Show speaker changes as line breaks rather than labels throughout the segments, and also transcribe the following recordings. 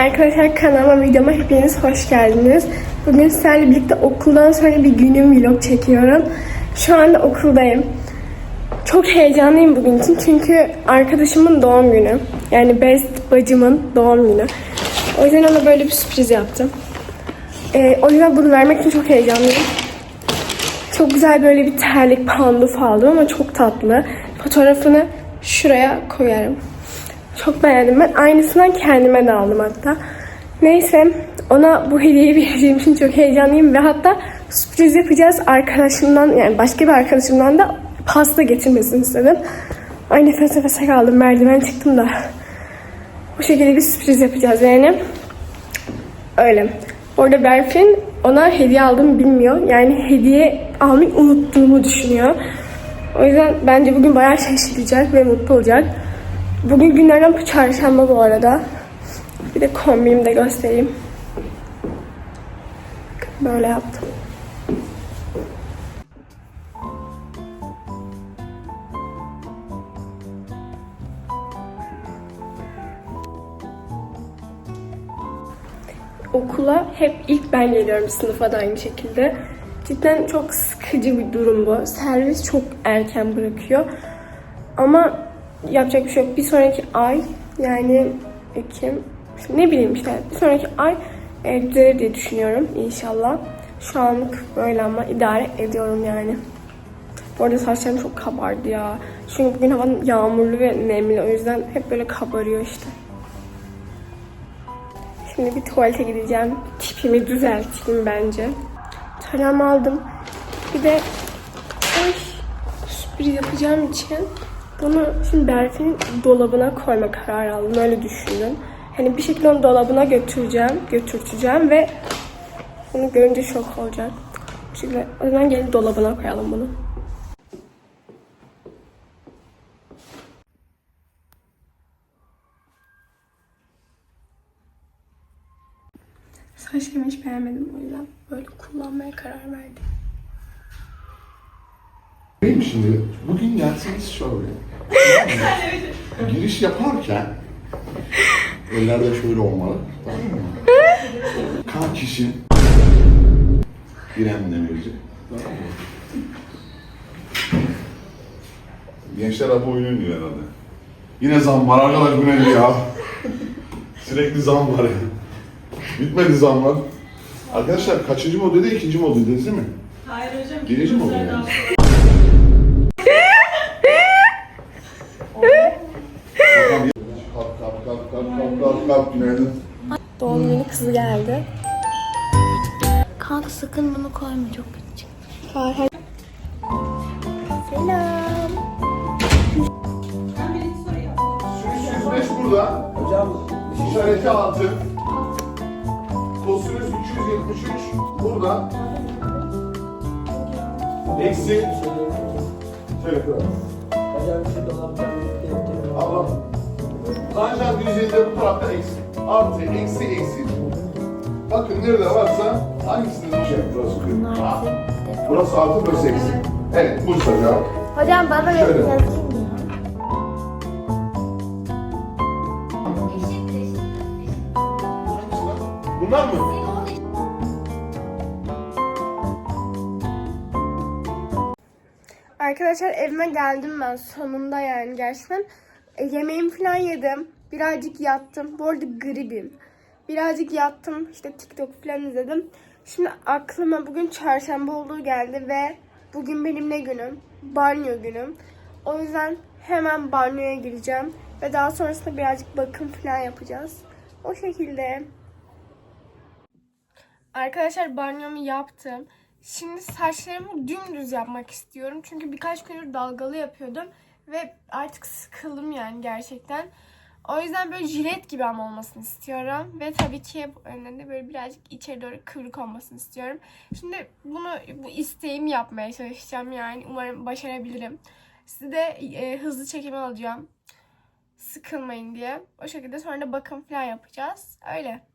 Arkadaşlar kanalıma videoma hepiniz hoş geldiniz. Bugün sizlerle birlikte okuldan sonra bir günüm vlog çekiyorum. Şu anda okuldayım. Çok heyecanlıyım bugün için çünkü arkadaşımın doğum günü. Yani best bacımın doğum günü. O yüzden ona böyle bir sürpriz yaptım. Ee, o yüzden bunu vermek için çok heyecanlıyım. Çok güzel böyle bir terlik panduf aldım ama çok tatlı. Fotoğrafını şuraya koyarım. Çok beğendim ben. Aynısından kendime de aldım hatta. Neyse ona bu hediyeyi vereceğim için çok heyecanlıyım ve hatta sürpriz yapacağız arkadaşımdan yani başka bir arkadaşımdan da pasta getirmesini istedim. Ay nefes nefese kaldım merdiven çıktım da. Bu şekilde bir sürpriz yapacağız yani. Öyle. Orada Berfin ona hediye aldım bilmiyor. Yani hediye almayı unuttuğumu düşünüyor. O yüzden bence bugün bayağı şaşıracak ve mutlu olacak. Bugün günlerden çarşamba bu arada. Bir de kombinimi de göstereyim. Böyle yaptım. Okula hep ilk ben geliyorum sınıfa da aynı şekilde. Cidden çok sıkıcı bir durum bu. Servis çok erken bırakıyor. Ama yapacak bir şey yok. Bir sonraki ay yani Ekim ne bileyim işte bir sonraki ay evde diye düşünüyorum inşallah. Şu anlık böyle ama idare ediyorum yani. Bu arada saçlarım çok kabardı ya. Çünkü bugün hava yağmurlu ve nemli o yüzden hep böyle kabarıyor işte. Şimdi bir tuvalete gideceğim. Tipimi düzelteyim bence. Taramı aldım. Bir de ay, sürpriz yapacağım için bunu şimdi Berfin'in dolabına koyma kararı aldım. Öyle düşündüm. Hani bir şekilde onu dolabına götüreceğim, götürteceğim ve bunu görünce şok olacak. Şekilde o zaman gelin dolabına koyalım bunu. Beğenmedim o yüzden böyle kullanmaya karar verdim.
Benim şimdi bugün gelseniz şöyle. Giriş yaparken ellerde şöyle olmalı. Tamam mı? Kan kişi İrem Demirci. Tamam mı? Gençler bu oyunu oynuyor herhalde. Yine zam var arkadaş bu nedir ya? Sürekli zam var ya. Bitmedi zamlar. Arkadaşlar kaçıncı modelde ikinci moddedeyiz değil mi?
Hayır hocam.
Birinci mi oluyor? Bakalım. Kalk kalk kalk kalk kalk kalk kalk günaydın.
Doğum günü kızı geldi.
Kanka sakın bunu koyma çok kötü çıktı.
Selam.
Ben birinci soruyu yaptım.
105 burada. Hocam. İşareti altı. 373 burada. Eksi. Şöyle koyalım. Allah. Tanjant 150 bu tarafta eksi. Artı, eksi, eksi. Bakın nerede varsa hangisini şey burası. Ha. Burası artı, burası eksi. Evet, bu cevap.
Hocam bana
Şöyle.
Arkadaşlar evime geldim ben sonunda yani gerçekten. E, yemeğimi falan yedim. Birazcık yattım. Bu arada gribim. Birazcık yattım. İşte TikTok falan izledim. Şimdi aklıma bugün çarşamba olduğu geldi ve bugün benim ne günüm? Banyo günüm. O yüzden hemen banyoya gireceğim. Ve daha sonrasında birazcık bakım falan yapacağız. O şekilde. Arkadaşlar banyomu yaptım. Şimdi saçlarımı dümdüz yapmak istiyorum. Çünkü birkaç gündür dalgalı yapıyordum. Ve artık sıkıldım yani gerçekten. O yüzden böyle jilet gibi ama olmasını istiyorum. Ve tabii ki önünde böyle birazcık içeri doğru kıvrık olmasını istiyorum. Şimdi bunu bu isteğimi yapmaya çalışacağım yani. Umarım başarabilirim. Sizi de e, hızlı çekime alacağım. Sıkılmayın diye. O şekilde sonra da bakım falan yapacağız. Öyle.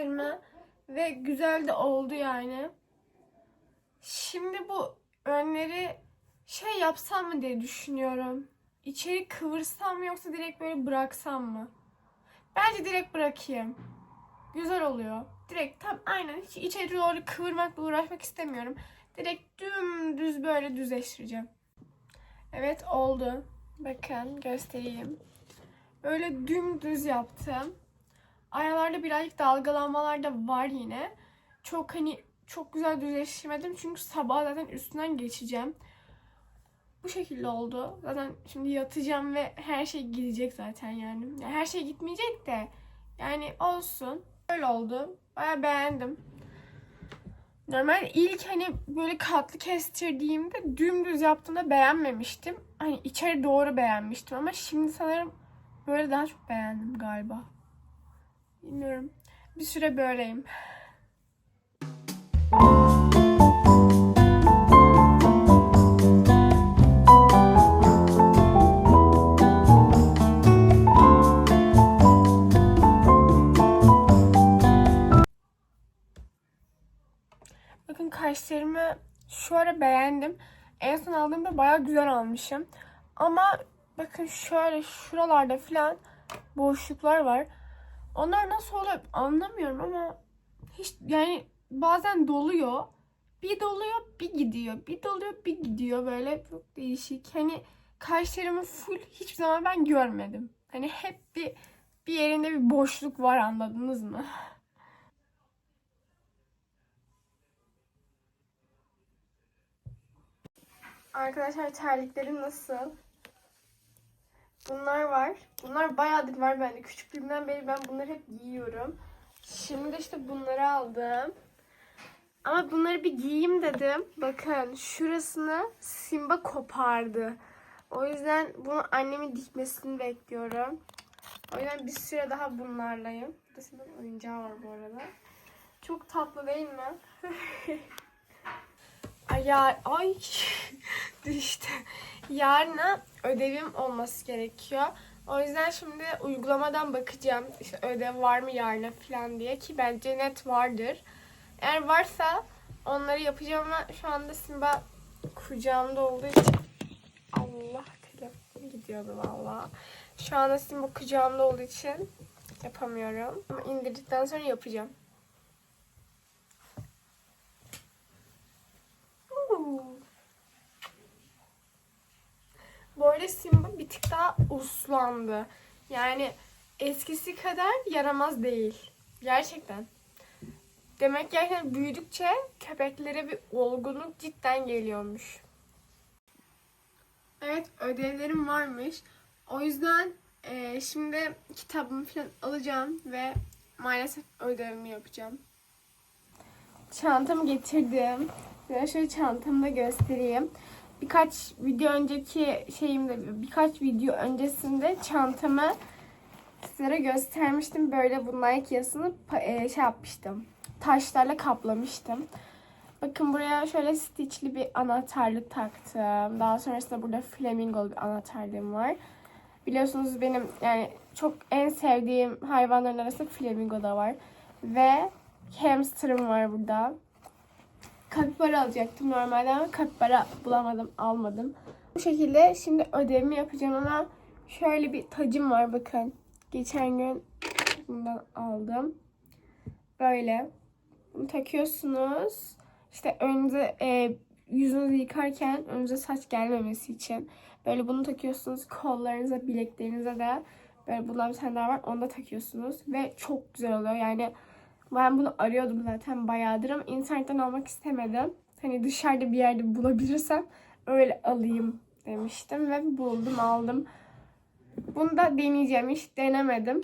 Saçlarımı ve güzel de oldu yani. Şimdi bu önleri şey yapsam mı diye düşünüyorum. İçeri kıvırsam mı yoksa direkt böyle bıraksam mı? Bence direkt bırakayım. Güzel oluyor. Direkt tam aynen hiç içeri doğru kıvırmakla uğraşmak istemiyorum. Direkt dümdüz böyle düzleştireceğim. Evet oldu. Bakın göstereyim. Böyle dümdüz yaptım. Aralarda birazcık dalgalanmalar da var yine. Çok hani çok güzel düzleştirmedim çünkü sabah zaten üstünden geçeceğim. Bu şekilde oldu. Zaten şimdi yatacağım ve her şey gidecek zaten yani. Yani Her şey gitmeyecek de yani olsun. Böyle oldu. Baya beğendim. Normal ilk hani böyle katlı kestirdiğimde dümdüz yaptığımda beğenmemiştim. Hani içeri doğru beğenmiştim ama şimdi sanırım böyle daha çok beğendim galiba. Bilmiyorum. Bir süre böyleyim. Bakın kaşlarımı şu ara beğendim. En son aldığımda bayağı güzel almışım. Ama bakın şöyle şuralarda falan boşluklar var. Onlar nasıl oluyor anlamıyorum ama hiç yani bazen doluyor. Bir doluyor bir gidiyor. Bir doluyor bir gidiyor böyle çok değişik. Hani kaşlarımı full hiçbir zaman ben görmedim. Hani hep bir bir yerinde bir boşluk var anladınız mı? Arkadaşlar terliklerim nasıl? Bunlar var. Bunlar bayağıdır var bende. Küçüklüğümden beri ben bunları hep giyiyorum. Şimdi işte bunları aldım. Ama bunları bir giyeyim dedim. Bakın şurasını Simba kopardı. O yüzden bunu annemin dikmesini bekliyorum. O yüzden bir süre daha bunlarlayım. Burada Simba'nın oyuncağı var bu arada. Çok tatlı değil mi? Ay ya ay düştü. Yarına ödevim olması gerekiyor. O yüzden şimdi uygulamadan bakacağım. İşte ödev var mı yarına falan diye ki bence net vardır. Eğer varsa onları yapacağım ama şu anda Simba kucağımda olduğu için Allah telefon gidiyordu valla. Şu anda Simba kucağımda olduğu için yapamıyorum. Ama indirdikten sonra yapacağım. Arada Simba bir tık daha uslandı. Yani eskisi kadar yaramaz değil. Gerçekten. Demek ki gerçekten büyüdükçe köpeklere bir olgunluk cidden geliyormuş. Evet ödevlerim varmış. O yüzden eee, şimdi kitabımı falan alacağım ve maalesef ödevimi yapacağım. Çantamı getirdim. Size şöyle çantamı da göstereyim. Birkaç video önceki şeyimde, birkaç video öncesinde çantamı sizlere göstermiştim. Böyle bu pa- e, şey yapmıştım. Taşlarla kaplamıştım. Bakın buraya şöyle stitchli bir anahtarlık taktım. Daha sonrasında burada flamingolu bir anahtarlığım var. Biliyorsunuz benim yani çok en sevdiğim hayvanların arasında flamingo da var. Ve hamsterım var burada. Kapibara alacaktım normalde ama kapibara bulamadım, almadım. Bu şekilde şimdi ödevimi yapacağım ama şöyle bir tacım var bakın. Geçen gün bundan aldım. Böyle. Bunu takıyorsunuz. İşte önünüze e, yüzünüzü yıkarken önünüze saç gelmemesi için. Böyle bunu takıyorsunuz. Kollarınıza, bileklerinize de böyle bundan bir tane daha var. Onu da takıyorsunuz. Ve çok güzel oluyor. Yani ben bunu arıyordum zaten bayağıdır ama internetten almak istemedim. Hani dışarıda bir yerde bulabilirsem öyle alayım demiştim ve buldum aldım. Bunu da deneyeceğim. Hiç denemedim.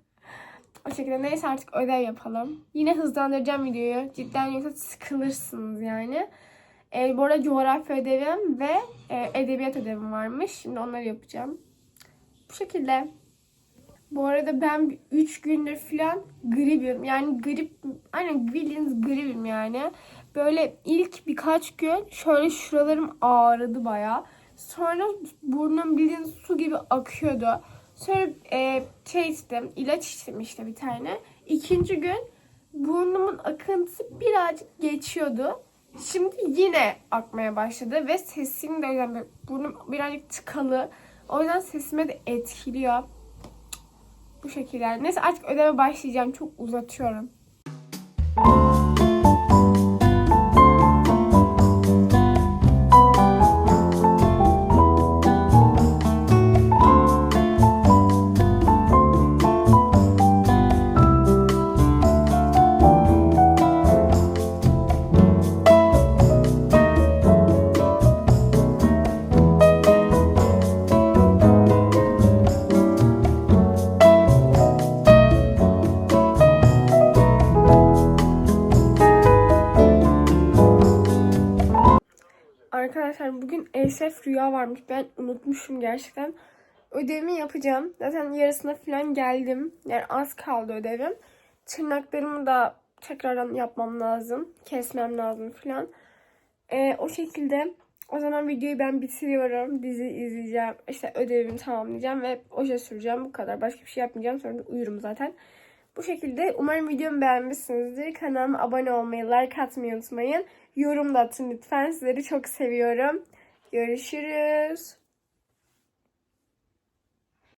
o şekilde neyse artık ödev yapalım. Yine hızlandıracağım videoyu. Cidden yoksa sıkılırsınız yani. E, bu arada coğrafya ödevim ve e, edebiyat ödevim varmış. Şimdi onları yapacağım. Bu şekilde. Bu arada ben 3 gündür falan gripim. Yani grip, aynen bildiğiniz gripim yani. Böyle ilk birkaç gün şöyle şuralarım ağrıdı bayağı. Sonra burnum bildiğiniz su gibi akıyordu. Sonra e, şey içtim, ilaç içtim işte bir tane. İkinci gün burnumun akıntısı birazcık geçiyordu. Şimdi yine akmaya başladı ve sesim de o yüzden burnum birazcık tıkalı. O yüzden sesime de etkiliyor. Bu şekilde. yani. Neyse artık ödeve başlayacağım. Çok uzatıyorum. Arkadaşlar bugün Eşref Rüya varmış. Ben unutmuşum gerçekten. Ödevimi yapacağım. Zaten yarısına falan geldim. Yani az kaldı ödevim. Tırnaklarımı da tekrardan yapmam lazım. Kesmem lazım falan. Ee, o şekilde o zaman videoyu ben bitiriyorum. Dizi izleyeceğim. İşte ödevimi tamamlayacağım ve oje süreceğim. Bu kadar. Başka bir şey yapmayacağım. Sonra da uyurum zaten. Bu şekilde umarım videomu beğenmişsinizdir. Kanalıma abone olmayı, like atmayı unutmayın. Yorum da atın lütfen. Sizleri çok seviyorum. Görüşürüz.